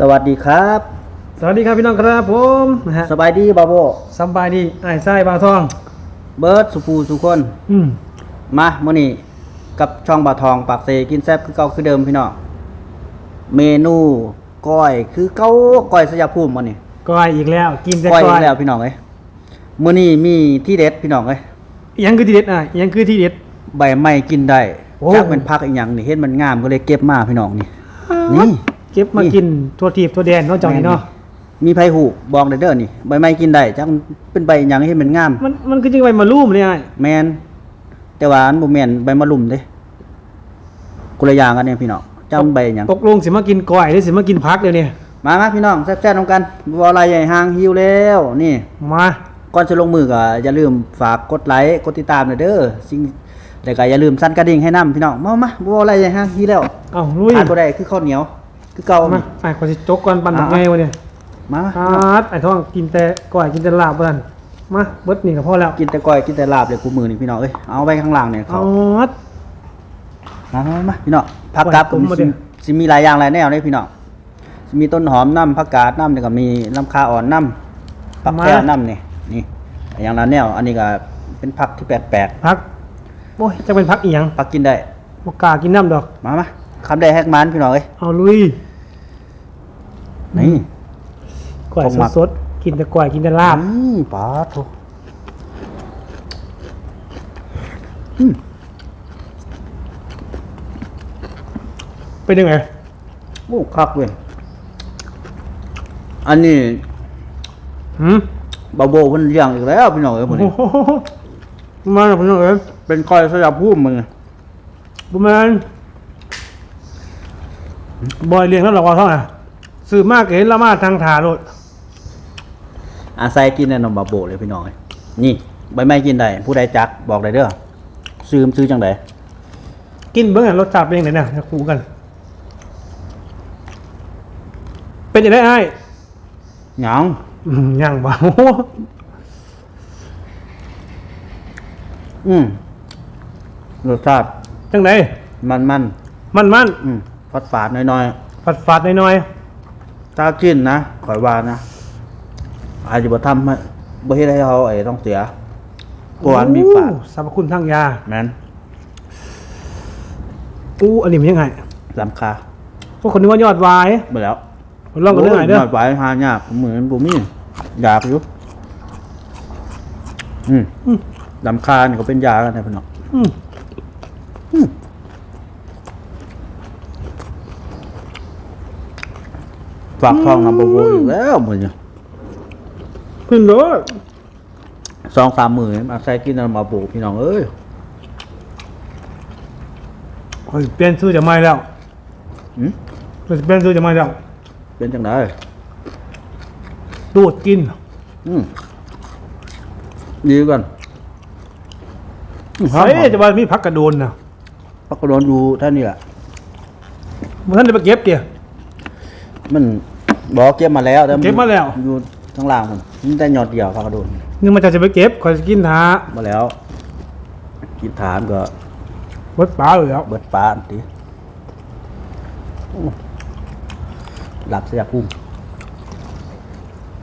สวัสดีครับสวัสดีครับพี่น้องครับผมนะฮะสบายดีบาโบสำบายดีไอ้ไส้บาวทอง เบิร์ดสุภูสุคน อืมมามื่อนี้กับช่องบาทองปากเซกินแซ่บคือเก่าคือเดิมพี่น้องเมนูก้อยคือเก้าก้อยสยามภูมิมื่อนี้ก้อยอีกแล้วกินแต่ก้อยก้อีอยกแล้วพี่น้องเอ้ยมื่อนี้มีที่เด็ดพี่น้องเอ้ยอิหยังคือที่เด็ดอะอิหยังคือที่เด็ด ใบไม้กินได้โอ้ จักเป็นพักอีกอย่างนี่เห็นมันงามก็เลยเก็บมาพี่น้องนี่นี่ เก็บมานี่กินทั่วทีบทั่วแดนเนอกจากนี้เนาะมีไผหูบอกได้เด้อนี่ใบไม้กินได้จักมันเป็นใบอีหยังเห็นมันงาม มันมันคือจังไปมาลุ่มเลยไอ้แมนแต่ว่าอันบ่แม่นใบมะรุมเด้กุละอย่างกันเนี่ยพี่น้องจำใบหยังตกลงสิมากินก้อยหรือสิมากินพักเดี๋ยวนี้มามาพี่น้องแซ่บๆนำกันบ่อะไรใหญ่ห่างหิวแล้วนี่มาก่อนจะลงมือก็อย่าลืมฝากกดไลค์กดติดตามหน่อยเด้อสิ่งแล้วก็อย่าลืมสั่นกระดิ่งให้นํพี่น้องมามาบ่อะไรใหญ่ห่างหิวแล้วเอ้าลุยขาดบ่ได้คือข้าวเหนียว คือเก่ามา ไอ้คนสิจกก่อนปั่นแบบไงวะเนี่ยมามาคาดไอ้ท้องกินแต่ก้อยกินแต่ลาบบ่ทันมาเบิดนี่ก็พอแล้วกินแต่ก้อยกินแต่ลาบเลยกูมือนี่พี่น้องเอ้ยเอาไว้ข้างล่างเนี่ยเอาเขามามามาพี่น้องผักกาดก้อยต้มมาเด้อสิมีหลายอย่างหลายแนวเลยพี่น้องสิมีต้นหอมน้ำผักกาดน้ำแล้วก็มีลำคาอ่อนน้ำผักแก้วน้ำนี่นี่อย่างละแนว อันนี้ก็เป็นผักที่แปลกพักโอ้ยจะเป็นพักอีหยังๆผักกินได้บ่กล้ากินน้ำดอกมามา คำได้แฮกมันพี่น้องเอ้ยเอาลุยนี่ก้อยผมมักสดๆกินแต่ก้อยกินแต่ลาบอืมปลาโถอืมเป็นยังไงโอ้คักเว้ยอันนี้หืมบาโบเพิ่นเลี้ยงอีกแล้วพี่น้องเอ้ยมื้อนี้โอ้โหมาแล้วพี่น้องเอ้ยเป็นก้อยสยามภูมิมึงบุแมน บอยเลี้ยงแล้วหรอกว่าเท่าไหร่ซื้อมากเห็นละมาทางถาโลดอาศัยกินในนมบาโบเลยพี่น้องเอ้ยนี่ใบไม้กินได้ผู้ใดจักบอกได้เด้อซื้อมซื้อจังไดกินเบิ้งอะรสชาติเป็นยังไงเนี่ยจะคู่กัน เป็นยังไงไอ้หยังอืมยังบ่อืมรสชาติจังไหนมันมันมันมันๆอืม ฟาดฝาดๆหน่อยฝาดฝาดๆหน่อยๆถ้ากินนะข่อยว่านะอาจจะบ่ทำให้บ่เฮ็ดให้เขาไอ้ต้องเสียๆกวนมีฝาดโอ้สรรพคุณทางยาแม่นอู้อันนี้มันยังไงลำคาพวกคนนึกว่ายอดวายไปแล้วลองกันเรื่องไหนเด้อโยหายหายากเหมือนบ่มียาอยู่อืมอืมลำคานี่ก็เป็นยากันนะพี่น้อง อืม ฝากทองนำบโบอีกแล้วมือเนี่ยขึ้นเลยสองสามมือมาใส่กินนำมาโบพี่น้องเอ้ยโอ้ยเปลี่ยนชื่อจะไม่แล้วหืมเปลี่ยนชื่อจะไม่แล้วเป็นจังไดดูดกิน อืมดีกันอืมเฮ้ยจะว่ามีพักกระโดนนะพักกระโดนอยู่เท่านี้แหละมันท่านได้ไปเก็บเดียมัน บอกเก็บมาแล้วแต่นเก็บมาแล้ว อยู่ข้างล่างมันมันแต่หยอดเดียวพักกระโดนนี่มันจะจะไปเก็บคอยจะกินท้ามาแล้วกินฐานก็เบิดปลาเลยแล้วเบิดปลาอันติโอ้หลับเสียพุ่ม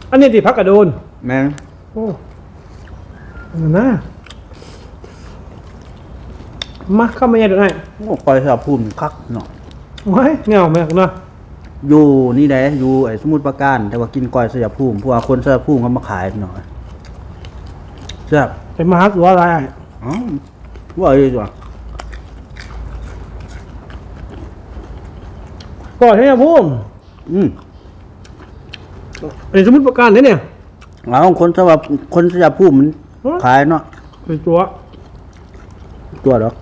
อันนี้ที่พักกระโดนแม่งโอ้นั่นนะมาเข้ามาเนี่ยเดี๋ยวไหนโอ้ปล่อยเสียพุ่มคักเนาะโอ้ยเงาแม่งนะ อยู่นี่แหละอยู่ไอ้สมุทรปราการ แต่ว่ากินก้อยเสียพุ่มเพราะว่าคนเสียพุ่มเขามาขายหน่อยเสียบเป็นมหาสัวอะไรอ๋อว่าเอ้ยจ้ะก่อนให้ยพุ่มอืมอันนี้สมมติประกันเนี่ยเนี่ยเอาคนสว่าคนเสียพุ่มมันขายเนาะเป็นตัว ตัวดอก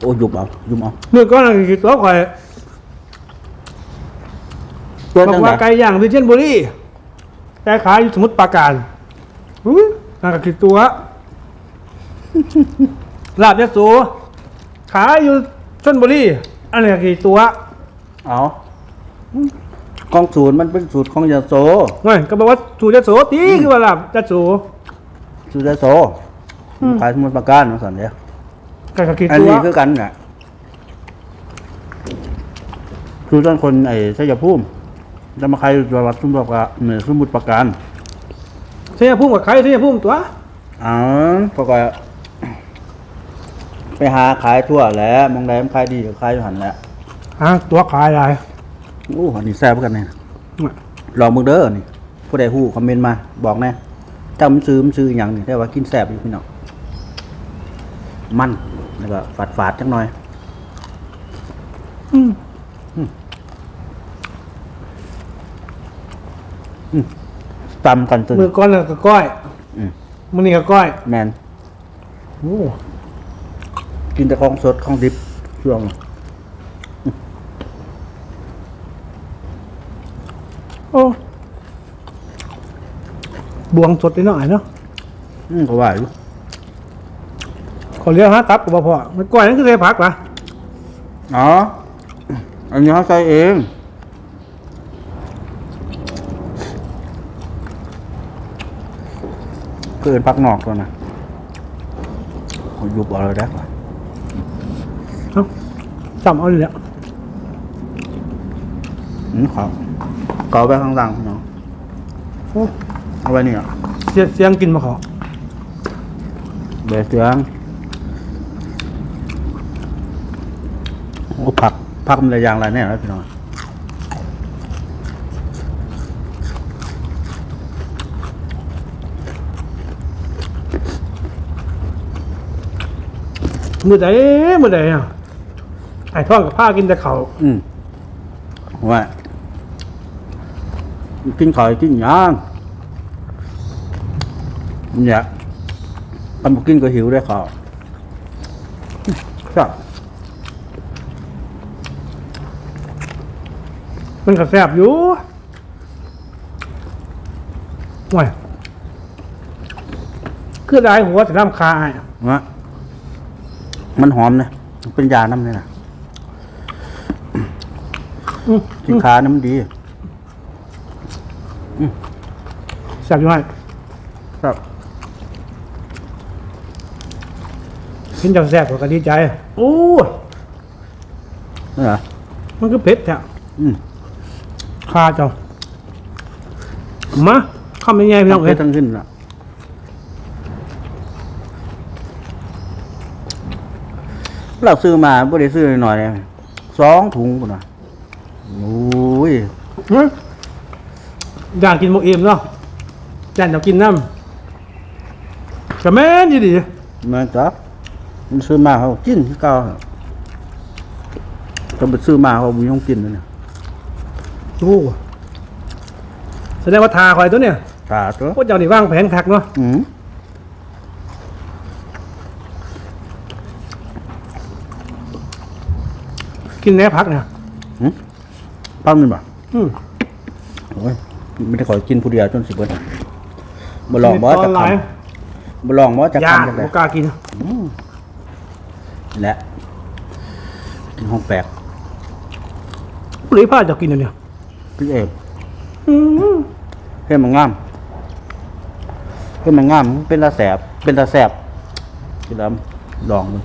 โอ้ยุบเอายุบเอาเมื่อก่อนคือตัวข่อย ตัวบอจักงว่าไดไก่ย่างวิเชียรบุรีแต่ขายอยู่สมุทรปราการอุ้ยนั่นก็คือตัวลาบยะโสขายอยู่ชนบุรีอันนี้ก็คือตัว เอากองศูนย์มันเป็นสูตรของยาโสเว้ยก็บอกว่าสูยะโสตีคือว่าลาบยะโสสูตรยาโสอืมขายสมุทรปราการมาสั่นเดียวก็คืออันตัวนี้คือกันน่ะสูตรต้นคนไอ้ชัยภูมิ จะมาใครอยู่จังหวัดสมุทรปราการเหนือสมุทรปราการเสียพุ่มกับใครเสียพุ่มตัวอ๋อพวกก็ไปหาขายทั่วแหล้วมองได้มันขายดีก็ขายอยู่หันแหล้วอะตัวขายอะไรโอ้อันนี้แซ่บกันเนี่ยลองมึงเด้อนี่ผู้ใดฮู้คอมเมนต์มาบอกแน่จำมันซื้อมันซื้ออหย่างนี่แต่ว่ากินแซ่บอยู่พี่น้องมันแล้วก็ฝาดฝาดๆจังหน่อย อืม ตำกันจนมือก้อนน่ะก็ก้อยอืมมือนี่ก็ก้อยแมนโอ้กินแต่ของสดของดิบช่วงโอ้บวงสดนิดหน่อยเนาะอืมก็ว่าอยู่ขอเลี้ยวฮะตับกับพ่อไม่ก้อยนั่นคือเสียผักปะอ๋อ อันนี้เขาใส่เอง เกินพักนอกตัวนะเขายุบเอาเลยได้ปะเอ้าจำเอาเลยแหละอืมครับเกาไปข้างล่างพี่น้องโอ้เอาไว้นี่อะเสียเสียงกินมาขอเดี๋ยวเสียงโอ้ผักผักมันจะยางอะไรแน่แล้วพี่น้อง มือใดมือใดอะไอ้ท่องกับผ้ากินแต่เขาวอืมว่า กินข้าวกินหย่างเนี่ยทำบ่กินก็หิวได้ข้าวครับมันก็แซ่บอยู่ห่วยคือได้หัวจะน้ำคาไอ้ว่า มันหอมนะมันเป็นยาน้ำเลยนะอืมกินขาน้ำดีแซ่บอยู่ไอ้ครับกินจังแซ่บกว่าก็ดีใจโอ้นี่เหรอมันก็เผ็ดแท้อืมคาเจ้ามาข้ามยังไงพี่น้องเพเอ้ชยรทั้งขึ้นละ เราซื้อมาบ่ได้ซื้อหน่อยๆเลยสองถุงปุ่นนะโอ้ยหึอยากกินโมเอมเนาะอยากจะกินน้ำกระแม่นดีดีมาจับมันซื้อมาเขากินที่เก่าจะไปซื้อมาเขาบุยงกินเลยเนี่ยโอ้แสดงว่าทาคอยตัวเนี่ยตาตัว พวกเจ้านี่ว่างแผนคักเนาะ อืม กินแหนพักเนี่ยปั้มนี่บ่อืมโอ้ยไม่ได้ขอกินผู้เดียวจนสิบเบิดบ่ลองบ่ตจะอนคหลายำบ่ลองบ่จะยากคำจังไดบ่กล้ากินและกินห้องแปลกผู้หลีผ้าเจะกินอันเนี่ยพี่เอมอืมเฮ้ยมันงามเฮ้ยมันงามเป็นตาแสบ เป็นตาแสบกินแล้วลองมัน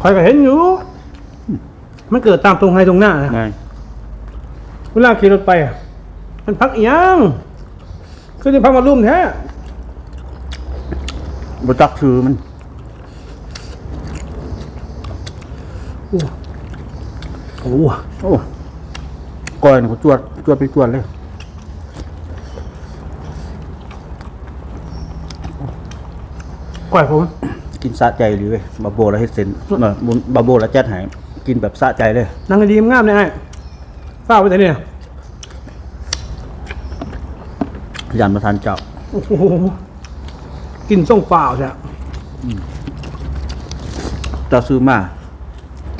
คอยก็เห็นอยู่ มันเกิดตามตรงไฮตรงหน้านะไงเวลาขี่รถไปอะมันพักอีหยังคือจะพักมารุ่มแท้บ่จักชื่อมันโอ้โหโอ้ก้อยนี่ก็จวดจวดไปจวดเลยก่อยผม กินสะใจเลยเว้ยบาโบแล้วเฮ็ดเส้นเนาะบุญบาโบแล้วจัดให้ กินแบบสะใจเลยนั่งดีๆงามเลยไอ้ฝ้าไปแต่เนี่ยยันมาทานเจ้าโอ้โหกินส่งเปล่าใช่เจ้าซื้อมา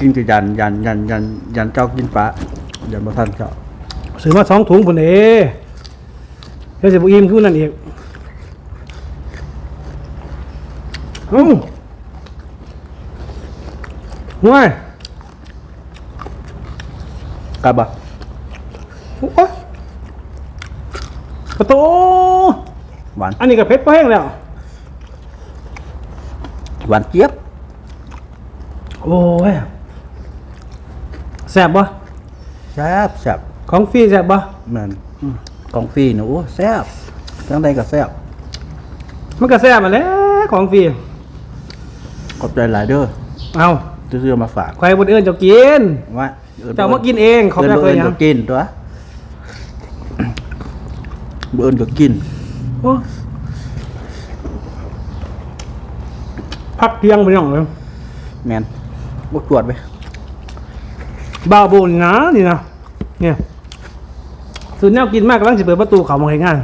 กินกับยันยันยันยันยันเจ้ากินปลายันมาทานเจ้าซื้อมาสองถุงผลเอเดี๋ยวสิบอิ่มขึ้นนั่นอีกอืมห่วย กลับบ่โอ้ยกระโตหวานอันนี้ก็เผ็ดแห้งแล้ว หวานเจี๊ยบ โอ้ยแซ่บปะแซ่บแซ่บของฟรีแซ่บบ่แม่นของฟรีนี่โอ้แซ่บจังใดก็แซ่บมันก็แซ่บมาแหล้วของฟรีขอบใจหลายเด้อเอาที่ซื้อมาฝากใครบนเอื้อนเจ้ากินว่า เจ้ามากินเองขอบใจเอิ้นเคเอิ้ยนยัก็งกินตัวเอิ้นก็กินโอ้พักเที่ยงไปหน่องเลยแม่นบ่ตรวจไปบ้าโบนนะนี่นะเนี่ยสุดแนวกินมากกำลังจะเปิดประตูเขามาให้งาน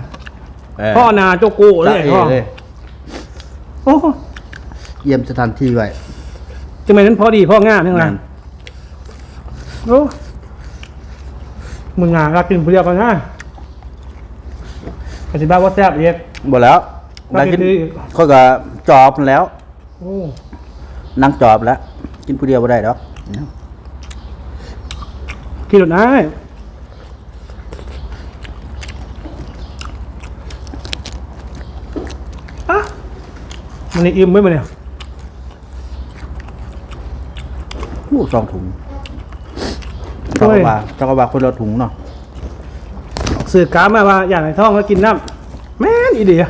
เพ่อนาโจโก้เลจ้ายเอพ่อเลยโอ้เยี่ยมสถานที่ไว้จังไมนั้นพอดีพ่องามนี่ไงแม่น โอ้มึงงานรักกินเปรี้ยวกันง่ายปฏิบัติว่าแซ่บเย็ด บ่แล้วว่าได้กินคือเขาก็จอบแล้ว โอ้นั่งจอบแล้ว กินผู้เดียวบ่ได้ดอกกินหลุดได้อะมันนี่อิ่มไหมมันเนี่ยผู้สองถุงเจ้าก็ว่าเจ้าก็ว่าคนละถุงเนาะสื่อกามาว่าอย่างไรท้องแล้วกินน้ำแม่นอีเดีย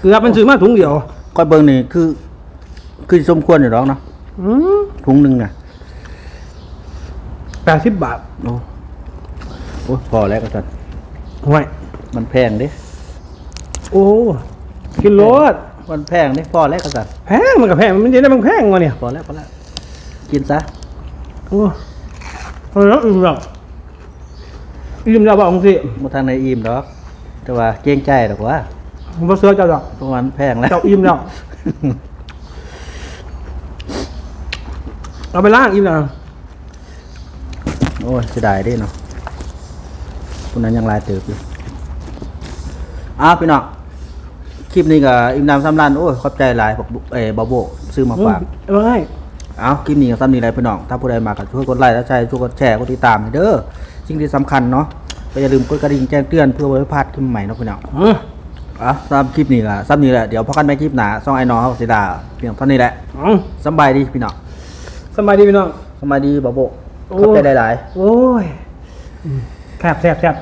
เกือบมันซื้อมาถุงเดียวก้อยเบิ่งนี่คือ คือสมควรอยู่ดอกเนาะอืมถุงหนึงน่ะแปดสิบบาทโอ้โอ้พอแล้วก็ซั่นห่วยมันแพงเด้โอ้กินรสมันแพงเด้พอแล้วก็ซั่นแพงมันกับแพงมันเย็นได้มันแพงวะเนี่ยพอแล้วพอแล้วกินซะโอ้ เอาแล้วอิ่มแล้วอิ่มแล้วบอกสิบ่ทันได้อิ่มดอก แต่ว่าเกรงใจดอกว่าผมบ่เสือเจ้าดอกเพราะว่ามันแพงแล้วเจ้าอิ่มแล้วเอาไปล้างอิ่มแล้วโอ้ยเสียดายด้เนาะคนนั้นยังลายเติบอยู่อ้าวพี่น้องคลิปนี้ก็อิ่มน้ำสำรันโอ้ยขอบใจหลายบอกเอ้ยบาโบซื้อมาฝากเอ้ย เอาคลิปนี้ก็ซ้ำนี้เลยพี่น้อง ถ้าผู้ใดมาก็ช่วยกดไลค์และใช่ช่วยกดแชร์กดติดตามให้เด้อสิ่งที่สำคัญเนาะก็อย่าลืมกดกระดิ่งแจ้งเตือนเพื่อไม่พลาดคลิปใหม่เนาะพี่น้องอืมอะสำหรับคลิปนี้ก็ซ้ำนี้แหละเดี๋ยวพอกันใหม่คลิปหนาซ่องไอ้น้องเขาเสียดาเพียงเท่านี้แหละอืมสำบายดีพี่น้องสบายดีพี่น้องสำบายดีบาโบโอ้ขอบใจหลายโอ้ยอืมแซ่บแซ่บแซ่บ